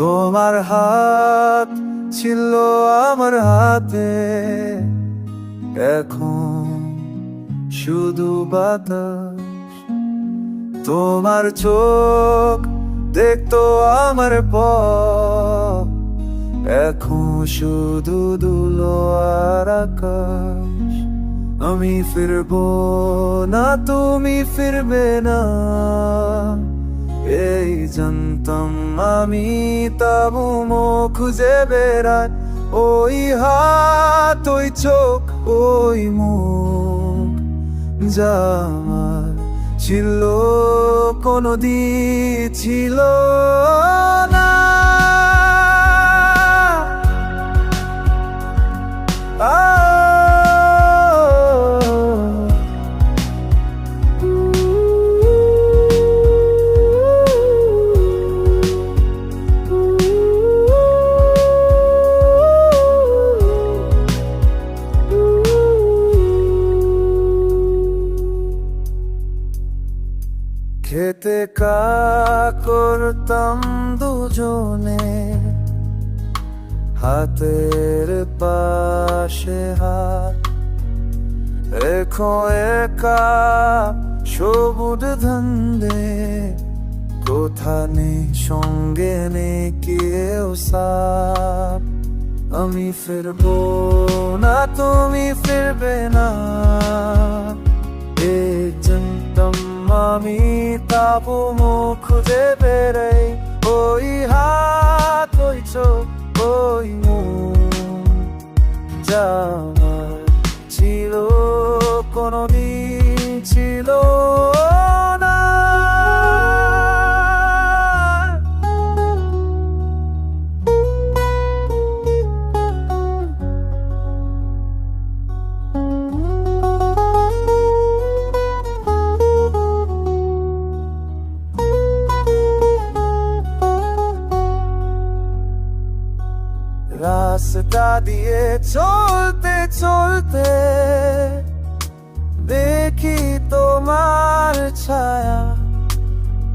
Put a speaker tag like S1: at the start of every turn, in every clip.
S1: তোমার হাত ছিল আমার হাতে। এখন শুধু বাতাস। তোমার চোখ দেখতো আমার পথ। এখন শুধু দুলো আর আকাশ। আমি ফিরবো না, তুমি ফিরবে না। এই জানতাম আমি তাবু মুখ খুঁজে বেড়ায়, ওই হাত, ওই চোখ, ওই মুখ যা ছিল কোনো দিন ছিল না। খেতে কা করতাম দুজনে। হাতের পাশে হাত রেখো একা সবুজ ধন্দে। কোথা নেই সঙ্গে নেই কেউ সাপ? আমি ফিরবো না, তুমি ফিরবে না। তাবু মুখ খুঁজে বেড়াই ওই হাত ওই চোখ ওই মুখ যা ছিল কোনদিন রাস্তা দিয়ে চলতে চলতে দেখি তোমার ছায়া।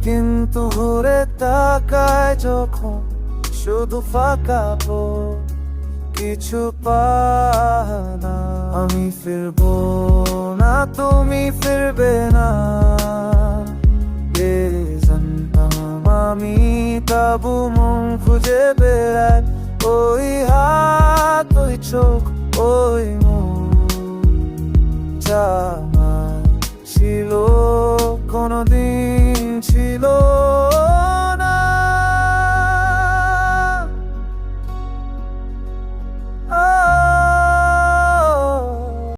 S1: কিন্তু ঘুরে তাকায় যখন শুধু ফাঁকা কিছু পানা আমি ফিরবো না, তুমি ফিরবে না। আমি তাবু মন খুঁজে বেড়াই ওই হাত ওই চোখ ওই যা ছিল কোনদিন ছিল